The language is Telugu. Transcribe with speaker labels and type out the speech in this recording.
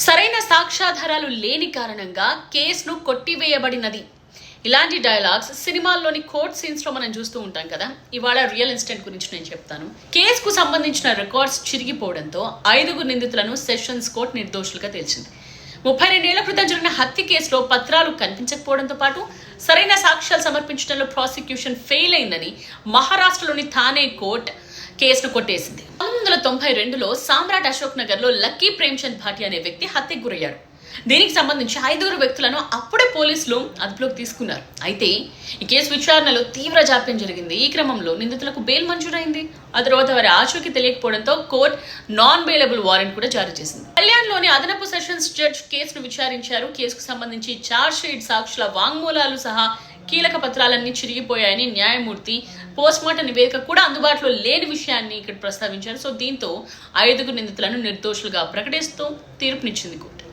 Speaker 1: సరైన సాక్ష్యాధారాలు లేని కారణంగా కేసును కొట్టివేయబడినది. ఇలాంటి డైలాగ్స్ సినిమాల్లోని కోర్ట్ సీన్స్లో మనం చూస్తూ ఉంటాం కదా. ఇవాళ రియల్ ఇన్సిడెంట్ గురించి నేను చెప్తాను. కేసుకు సంబంధించిన రికార్డ్స్ చిరిగిపోవడంతో ఐదుగురు నిందితులను సెషన్స్ కోర్ట్ నిర్దోషులుగా తేల్చింది. ముప్పై రెండేళ్ళ క్రితం జరిగిన హత్య కేసులో పత్రాలు కనిపించకపోవడంతో పాటు సరైన సాక్ష్యాలు సమర్పించడంలో ప్రాసిక్యూషన్ ఫెయిల్ అయిందని మహారాష్ట్రలోని థానే కోర్ట్ కేసును కొట్టేసింది. వందల తొంభై రెండులో సామ్రాట్ అశోక్ నగర్లో లక్కీ ప్రేమ్చంద్ భాటి అనే వ్యక్తి హత్యకు గురయ్యారు దీనికి సంబంధించి ఐదుగురు వ్యక్తులను అప్పుడే పోలీసులు అదుపులోకి తీసుకున్నారు. అయితే ఈ కేసు విచారణలో తీవ్ర జాప్యం జరిగింది. ఈ క్రమంలో నిందితులకు బెయిల్ మంజూరైంది. ఆ తర్వాత వారి ఆచూకీ తెలియకపోవడంతో కోర్టు నాన్ బెయిలబుల్ వారెంట్ కూడా జారీ చేసింది. కళ్యాణ్లోని అదనపు సెషన్స్ జడ్జ్ కేసును విచారించారు. కేసుకు సంబంధించి చార్జ్ షీట్ సాక్షుల వాంగ్మూలాలు సహా కీలక పత్రాలన్నీ చిరిగిపోయాయని న్యాయమూర్తి పోస్ట్మార్టం నివేదిక కూడా అందుబాటులో లేని విషయాన్ని ఇక్కడ ప్రస్తావించారు. సో దీంతో ఐదుగురు నిందితులను నిర్దోషులుగా ప్రకటిస్తూ తీర్పునిచ్చింది కోర్టు.